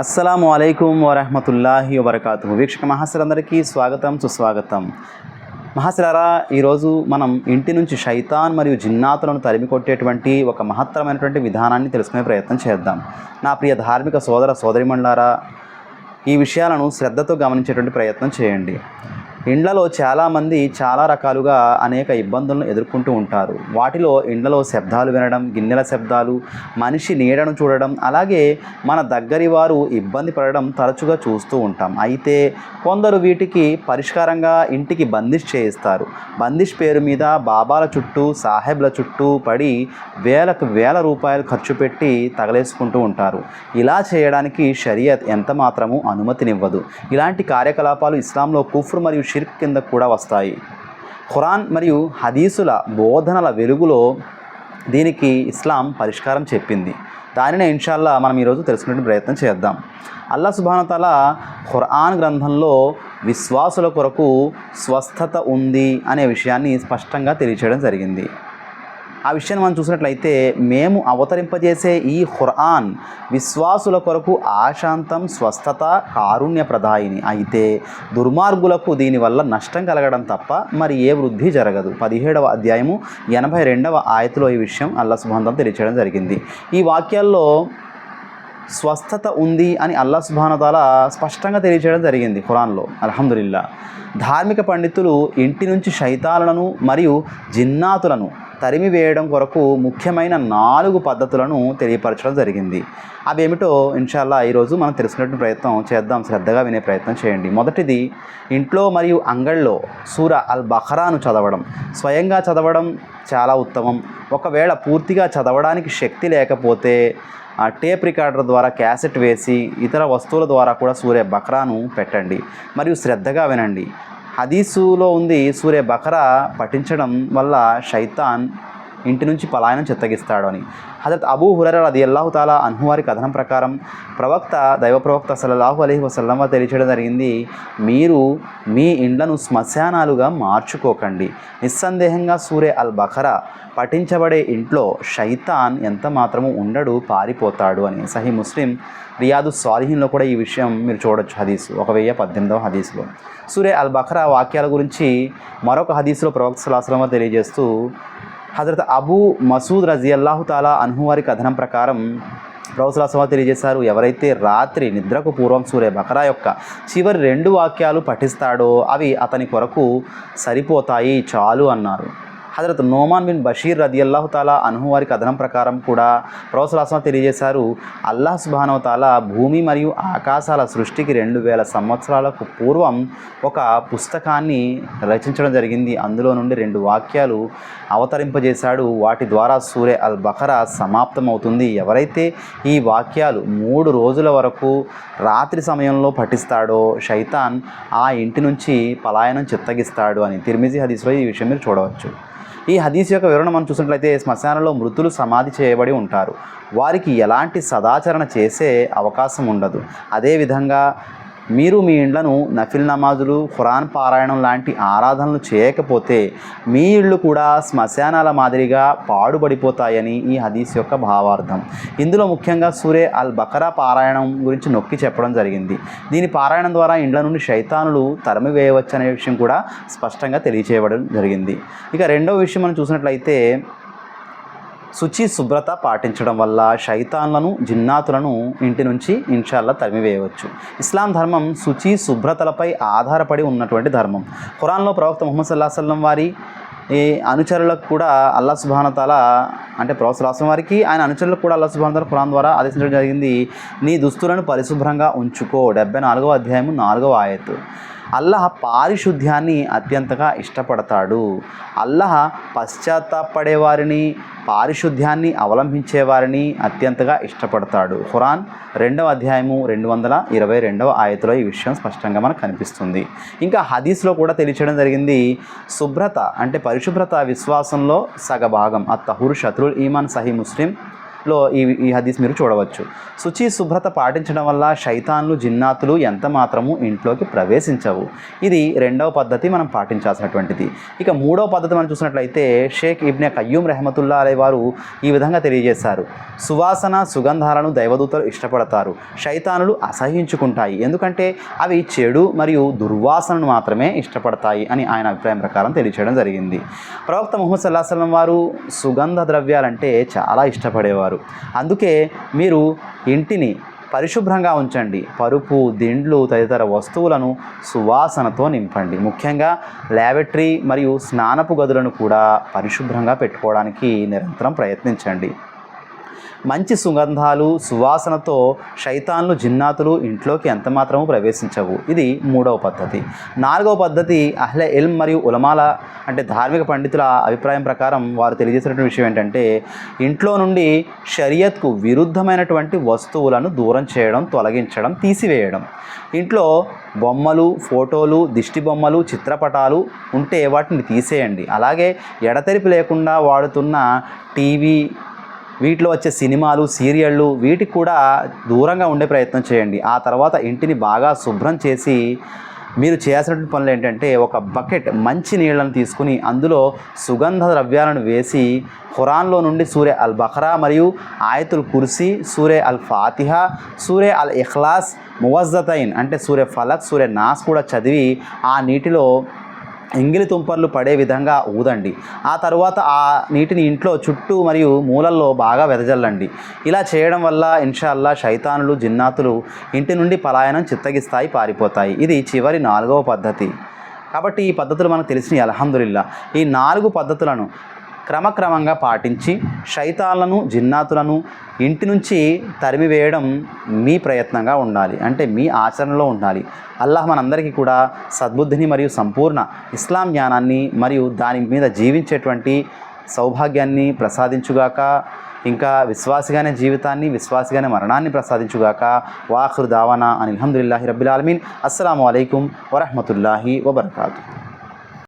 అస్సలం అయికం వరహమతుల్లాహి వబర్కాతు వీక్షక మహాశలందరికీ స్వాగతం సుస్వాగతం. మహాశలారా ఈరోజు మనం ఇంటి నుంచి శైతాన్ మరియు జిన్నాతులను తరిమి కొట్టేటువంటి ఒక మహత్తరమైనటువంటి విధానాన్ని తెలుసుకునే ప్రయత్నం చేద్దాం. నా ప్రియ ధార్మిక సోదర సోదరిమండలారా ఈ విషయాలను శ్రద్ధతో గమనించేటువంటి ప్రయత్నం చేయండి. ఇండ్లలో చాలామంది చాలా రకాలుగా అనేక ఇబ్బందులను ఎదుర్కొంటూ ఉంటారు. వాటిలో ఇండ్లలో శబ్దాలు వినడం గిన్నెల శబ్దాలు మనిషి నీడను చూడడం అలాగే మన దగ్గరి వారు ఇబ్బంది పడడం తరచుగా చూస్తూ ఉంటాం. అయితే కొందరు వీటికి పరిష్కారంగా ఇంటికి బందిష్ చేయిస్తారు. బందిష్ పేరు మీద బాబాల చుట్టూ సాహెబ్ల చుట్టూ పడి వేలకు వేల రూపాయలు ఖర్చు పెట్టి తగలేసుకుంటూ ఉంటారు. ఇలా చేయడానికి షరియత్ ఎంత మాత్రము అనుమతినివ్వదు. ఇలాంటి కార్యకలాపాలు ఇస్లాంలో కుఫ్రు మరియు షిర్క్ కింద కూడా వస్తాయి. ఖురాన్ మరియు హదీసుల బోధనల వెలుగులో దీనికి ఇస్లాం పరిష్కారం చెప్పింది. దానినే ఇన్షాల్లా మనం ఈరోజు తెలుసుకునే ప్రయత్నం చేద్దాం. అల్లా సుబానతల ఖురాన్ గ్రంథంలో విశ్వాసుల కొరకు స్వస్థత ఉంది అనే విషయాన్ని స్పష్టంగా తెలియచేయడం జరిగింది. ఆ విషయాన్ని మనం చూసినట్లయితే మేము అవతరింపజేసే ఈ ఖురాన్ విశ్వాసుల కొరకు ఆశాంతం స్వస్థత కారుణ్యప్రదాయిని. అయితే దుర్మార్గులకు దీనివల్ల నష్టం కలగడం తప్ప మరి ఏ వృద్ధి జరగదు. పదిహేడవ అధ్యాయము ఎనభై రెండవ ఆయతలో ఈ విషయం అల్లా సుబంధం తెలియచేయడం జరిగింది. ఈ వాక్యాల్లో స్వస్థత ఉంది అని అల్లా సుబానతాల స్పష్టంగా తెలియజేయడం జరిగింది ఖురాన్లో. అల్హమ్దుల్లా ధార్మిక పండితులు ఇంటి నుంచి శైతాలను మరియు జిన్నాతులను తరిమి వేయడం కొరకు ముఖ్యమైన నాలుగు పద్ధతులను తెలియపరచడం జరిగింది. అవి ఏమిటో ఇన్షాల్లా ఈరోజు మనం తెలుసుకునే ప్రయత్నం చేద్దాం. శ్రద్ధగా వినే ప్రయత్నం చేయండి. మొదటిది ఇంట్లో మరియు అంగళ్ళలో సూర అల్ బఖరాను చదవడం. స్వయంగా చదవడం చాలా ఉత్తమం. ఒకవేళ పూర్తిగా చదవడానికి శక్తి లేకపోతే ఆ టేప్ రికార్డర్ ద్వారా క్యాసెట్ వేసి ఇతర వస్తువుల ద్వారా కూడా సూర్య బక్రాను పెట్టండి. మరియు శ్రద్ధగా వినండి. హదీసులో ఉంది సూర్య బకరా పఠించడం వల్ల శైతాన్ ఇంటి నుంచి పలాయనం చెత్తగిస్తాడు అని హజరత్ అబూ హురర అది అల్లాహు తాలా అన్హువారి కథనం ప్రకారం ప్రవక్త దైవ ప్రవక్త సల్లాహు అలహి వసల్లం తెలియచేయడం జరిగింది మీరు మీ ఇండ్లను శ్మశానాలుగా మార్చుకోకండి. నిస్సందేహంగా సూరే అల్ బఖరా పఠించబడే ఇంట్లో షైతాన్ ఎంత మాత్రము ఉండడు పారిపోతాడు అని. సహీ ముస్లిం రియాదు సాలిహీన్లో కూడా ఈ విషయం మీరు చూడొచ్చు హదీసు ఒక వెయ్యి పద్దెనిమిదవ హదీసులో. సూరే అల్ బఖరా వాక్యాల గురించి మరొక హదీసులో ప్రవక్త సలాహం తెలియజేస్తూ హజరత్ అబూ మసూద్ రజీ అల్లాహు తాలా అన్హువారి కథనం ప్రకారం ప్రవసలాసమా తెలియజేశారు ఎవరైతే రాత్రి నిద్రకు పూర్వం సూర్య బకరా యొక్క చివరి రెండు వాక్యాలు పఠిస్తాడో అవి అతని కొరకు సరిపోతాయి చాలు అన్నారు. హజరత్ నోమాన్ బిన్ బషీర్ రది అల్లాహు తాలా వారి కథనం ప్రకారం కూడా ప్రవసలాసమ తెలియజేశారు అల్లాహ్ సుబానవ తాలా భూమి మరియు ఆకాశాల సృష్టికి రెండు వేల సంవత్సరాలకు పూర్వం ఒక పుస్తకాన్ని రచించడం జరిగింది. అందులో నుండి రెండు వాక్యాలు అవతరింపజేశాడు. వాటి ద్వారా సూర్య అల్ బకరా సమాప్తమవుతుంది. ఎవరైతే ఈ వాక్యాలు మూడు రోజుల వరకు రాత్రి సమయంలో పఠిస్తాడో శైతాన్ ఆ ఇంటి నుంచి పలాయనం చిత్తగిస్తాడు అని తిరిమిజి హదీస్లో ఈ విషయం మీరు చూడవచ్చు. ఈ హదీస్ యొక్క వివరణ మనం చూసినట్లయితే శ్మశానంలో మృతులు సమాధి చేయబడి ఉంటారు. వారికి ఎలాంటి సదాచరణ చేసే అవకాశం ఉండదు. అదేవిధంగా మీరు మీ ఇండ్లను నఫిల్ నమాజులు ఖురాన్ పారాయణం లాంటి ఆరాధనలు చేయకపోతే మీ ఇళ్ళు కూడా శ్మశానాల మాదిరిగా పాడుబడిపోతాయని ఈ హదీస్ యొక్క భావార్థం. ఇందులో ముఖ్యంగా సూర్య అల్ బకరా పారాయణం గురించి నొక్కి చెప్పడం జరిగింది. దీని పారాయణం ద్వారా ఇండ్ల నుండి శైతానులు తరిమివేయవచ్చు అనే విషయం కూడా స్పష్టంగా తెలియచేయడం జరిగింది. ఇక రెండవ విషయం మనం చూసినట్లయితే శుచి శుభ్రత పాటించడం వల్ల శైతాన్లను జిన్నాతులను ఇంటి నుంచి ఇన్షాల్లా తరిమివేయవచ్చు. ఇస్లాం ధర్మం శుచి శుభ్రతలపై ఆధారపడి ఉన్నటువంటి ధర్మం. ఖురాన్లో ప్రవక్త ముహమ్మద్ సల్లాహ సల్లం వారి ఈ అనుచరులకు కూడా అల్లా సుబానతాల అంటే ప్రవక్త రాసిన వారికి ఆయన అనుచరులకు కూడా అల్లా సుబానతాల ఖురాన్ ద్వారా ఆదేశించడం జరిగింది నీ దుస్తులను పరిశుభ్రంగా ఉంచుకో. డెబ్బై నాలుగవ అధ్యాయము నాలుగవ ఆయత్తు అల్లహ పారిశుద్ధ్యాన్ని అత్యంతగా ఇష్టపడతాడు. అల్లహ పశ్చాత్తాపడే వారిని పారిశుద్ధ్యాన్ని అవలంబించే వారిని అత్యంతగా ఇష్టపడతాడు. ఖురాన్ రెండవ అధ్యాయము రెండు వందల ఇరవై రెండవ ఆయతలో ఈ విషయం స్పష్టంగా మనకు కనిపిస్తుంది. ఇంకా హదీస్లో కూడా తెలియచేయడం జరిగింది శుభ్రత అంటే పరిశుభ్రత విశ్వాసంలో సగభాగం అత్తహురు శత్రుల్ ఈమాన్ సహీ ముస్లిం లో ఈ ఈ హదీస్ మీరు చూడవచ్చు. శుచి శుభ్రత పాటించడం వల్ల శైతాన్లు జిన్నాతులు ఎంత మాత్రము ఇంట్లోకి ప్రవేశించవు. ఇది రెండవ పద్ధతి మనం పాటించాల్సినటువంటిది. ఇక మూడవ పద్ధతి మనం చూసినట్లయితే షేక్ ఇబ్నే కయ్యూమ్ రెహమతుల్లా అనే వారు ఈ విధంగా తెలియజేశారు. సువాసన సుగంధాలను దైవదూతలు ఇష్టపడతారు. శైతానులు అసహించుకుంటాయి ఎందుకంటే అవి చెడు మరియు దుర్వాసనను మాత్రమే ఇష్టపడతాయి అని ఆయన అభిప్రాయం ప్రకారం తెలియచేయడం జరిగింది. ప్రవక్త ముహమ్మద్ సల్లాహ్ వారు సుగంధ ద్రవ్యాలంటే చాలా ఇష్టపడేవారు. అందుకే మీరు ఇంటిని పరిశుభ్రంగా ఉంచండి. పరుపు దిండ్లు తదితర వస్తువులను సువాసనతో నింపండి. ముఖ్యంగా ల్యాబెటరీ మరియు స్నానపు గదులను కూడా పరిశుభ్రంగా పెట్టుకోవడానికి నిరంతరం ప్రయత్నించండి. మంచి సుగంధాలు సువాసనతో శైతాన్లు జిన్నాతులు ఇంట్లోకి ఎంతమాత్రము ప్రవేశించవు. ఇది మూడవ పద్ధతి. నాలుగవ పద్ధతి అహ్ల ఇల్మ్ మరియు ఉలమాల అంటే ధార్మిక పండితుల అభిప్రాయం ప్రకారం వారు తెలియజేసినటువంటి విషయం ఏంటంటే ఇంట్లో నుండి షరియత్కు విరుద్ధమైనటువంటి వస్తువులను దూరం చేయడం తొలగించడం తీసివేయడం. ఇంట్లో బొమ్మలు ఫోటోలు దిష్టి బొమ్మలు చిత్రపటాలు ఉంటే వాటిని తీసేయండి. అలాగే ఎడతెరిపి లేకుండా వాడుతున్న టీవీ వీటిలో వచ్చే సినిమాలు సీరియళ్ళు వీటికి కూడా దూరంగా ఉండే ప్రయత్నం చేయండి. ఆ తర్వాత ఇంటిని బాగా శుభ్రం చేసి మీరు చేయాల్సినటువంటి పనులు ఏంటంటే ఒక బకెట్ మంచి నీళ్ళను తీసుకుని అందులో సుగంధ ద్రవ్యాలను వేసి ఖురాన్లో నుండి సూర్య అల్ బహ్రా మరియు ఆయతుల్ కుర్సీ సూర్య అల్ ఫాతిహా సూర్య అల్ ఇఖ్లాస్ మువజ్జతైన్ అంటే సూర్య ఫలక్ సూర్య నాస్ కూడా చదివి ఆ నీటిలో ఎంగిలి తుంపర్లు పడే విధంగా ఊదండి. ఆ తర్వాత ఆ నీటిని ఇంట్లో చుట్టూ మరియు మూలల్లో బాగా వెదజల్లండి. ఇలా చేయడం వల్ల ఇన్షాల్లా శైతానులు జిన్నాతులు ఇంటి నుండి పలాయనం చిత్తగిస్తాయి పారిపోతాయి. ఇది చివరి నాలుగవ పద్ధతి. కాబట్టి ఈ పద్ధతులు మనకు తెలిసినాయి అలహందుల్లా ఈ నాలుగు పద్ధతులను క్రమక్రమంగా పాటించి శైతాలను జిన్నాతులను ఇంటి నుంచి తరిమివేయడం మీ ప్రయత్నంగా ఉండాలి. అంటే మీ ఆచరణలో ఉండాలి. అల్లాహ్ మనందరికీ కూడా సద్బుద్ధిని మరియు సంపూర్ణ ఇస్లాం జ్ఞానాన్ని మరియు దాని మీద జీవించేటువంటి సౌభాగ్యాన్ని ప్రసాదించుగాక ఇంకా విశ్వాసిగానే జీవితాన్ని విశ్వాసిగానే మరణాన్ని ప్రసాదించుగాక వాఖరు దావానా అని అల్హమ్దుల్లాహి రబ్బిల్ ఆలమీన్. అస్సలం అయికం వరహమతుల్లాహి వబర్కాతు.